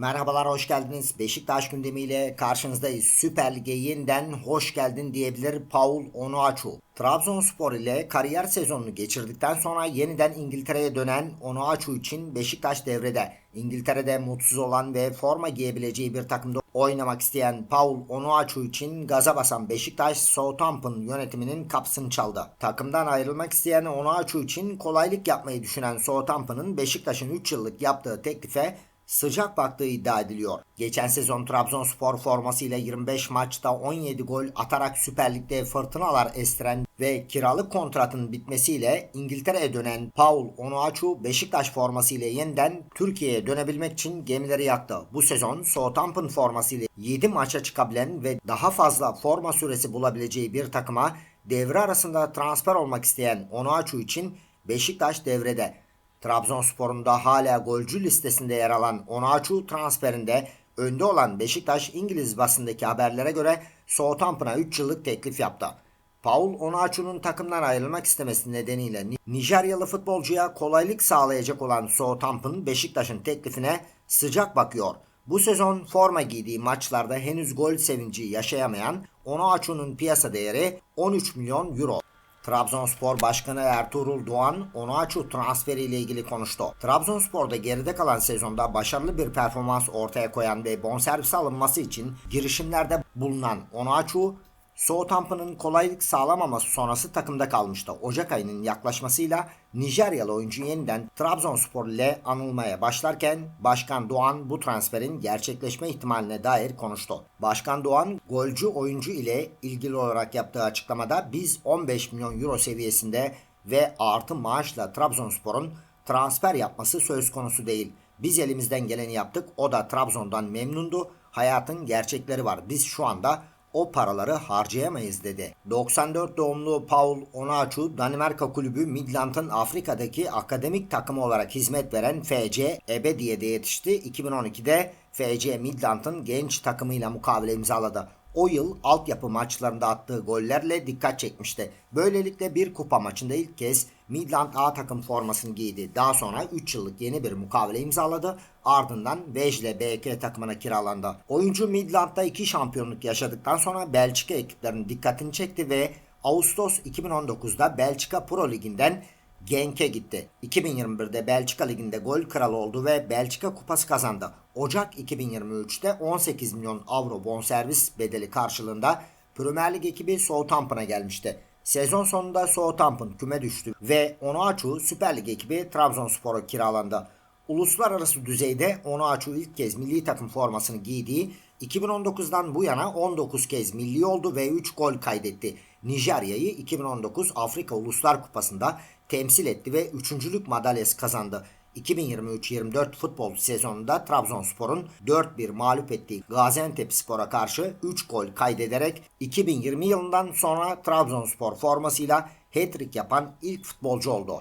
Merhabalar, hoş geldiniz. Beşiktaş gündemiyle karşınızdayız. Süper Lig'e yeniden hoş geldin diyebilir Paul Onuachu. Trabzonspor ile kariyer sezonunu geçirdikten sonra yeniden İngiltere'ye dönen Onuachu için Beşiktaş devrede. İngiltere'de mutsuz olan ve forma giyebileceği bir takımda oynamak isteyen Paul Onuachu için gaza basan Beşiktaş Southampton yönetiminin kapısını çaldı. Takımdan ayrılmak isteyen Onuachu için kolaylık yapmayı düşünen Southampton'ın Beşiktaş'ın 3 yıllık yaptığı teklife sıcak baktığı iddia ediliyor. Geçen sezon Trabzonspor formasıyla 25 maçta 17 gol atarak Süper Lig'de fırtınalar estiren ve kiralık kontratın bitmesiyle İngiltere'ye dönen Paul Onuachu Beşiktaş formasıyla yeniden Türkiye'ye dönebilmek için gemileri yaktı. Bu sezon Southampton formasıyla 7 maça çıkabilen ve daha fazla forma süresi bulabileceği bir takıma devre arasında transfer olmak isteyen Onuachu için Beşiktaş devrede. Trabzonspor'un da hala golcü listesinde yer alan Onaçu transferinde önde olan Beşiktaş İngiliz basındaki haberlere göre Southampton'a 3 yıllık teklif yaptı. Paul Onaçu'nun takımdan ayrılmak istemesi nedeniyle Nijeryalı futbolcuya kolaylık sağlayacak olan Southampton Beşiktaş'ın teklifine sıcak bakıyor. Bu sezon forma giydiği maçlarda henüz gol sevinci yaşayamayan Onaçu'nun piyasa değeri 13 milyon euro. Trabzonspor Başkanı Ertuğrul Doğan Onuachu transferiyle ilgili konuştu. Trabzonspor'da geride kalan sezonda başarılı bir performans ortaya koyan ve bonservis alınması için girişimlerde bulunan Onuachu Southampton'ın kolaylık sağlamaması sonrası takımda kalmıştı. Ocak ayının yaklaşmasıyla Nijeryalı oyuncu yeniden Trabzonspor ile anılmaya başlarken Başkan Doğan bu transferin gerçekleşme ihtimaline dair konuştu. Başkan Doğan golcü oyuncu ile ilgili olarak yaptığı açıklamada biz 15 milyon euro seviyesinde ve artı maaşla Trabzonspor'un transfer yapması söz konusu değil. Biz elimizden geleni yaptık. O da Trabzon'dan memnundu. Hayatın gerçekleri var. Biz şu anda o paraları harcayamayız dedi. 94 doğumlu Paul Onaçu Danimarka kulübü Midland'ın Afrika'daki akademik takımı olarak hizmet veren FC Ebediye'de yetişti. 2012'de FC Midland'ın genç takımıyla mukavele imzaladı. O yıl altyapı maçlarında attığı gollerle dikkat çekmişti. Böylelikle bir kupa maçında ilk kez Midland A takım formasını giydi. Daha sonra 3 yıllık yeni bir mukavele imzaladı. Ardından Vejle BK takımına kiralandı. Oyuncu Midland'da 2 şampiyonluk yaşadıktan sonra Belçika ekiplerinin dikkatini çekti ve Ağustos 2019'da Belçika Pro Ligi'nden Genk'e gitti. 2021'de Belçika Ligi'nde gol kralı oldu ve Belçika Kupası kazandı. Ocak 2023'te 18 milyon avro bonservis bedeli karşılığında Premier Lig ekibi Southampton'a gelmişti. Sezon sonunda Southampton küme düştü ve Onuachu Süper Lig ekibi Trabzonspor'a kiralandı. Uluslararası düzeyde Onuachu ilk kez milli takım formasını giydiği 2019'dan bu yana 19 kez milli oldu ve 3 gol kaydetti. Nijerya'yı 2019 Afrika Uluslar Kupası'nda temsil etti ve üçüncülük madalyası kazandı. 2023-24 futbol sezonunda Trabzonspor'un 4-1 mağlup ettiği Gaziantep Spor'a karşı 3 gol kaydederek 2020 yılından sonra Trabzonspor formasıyla hat-trick yapan ilk futbolcu oldu.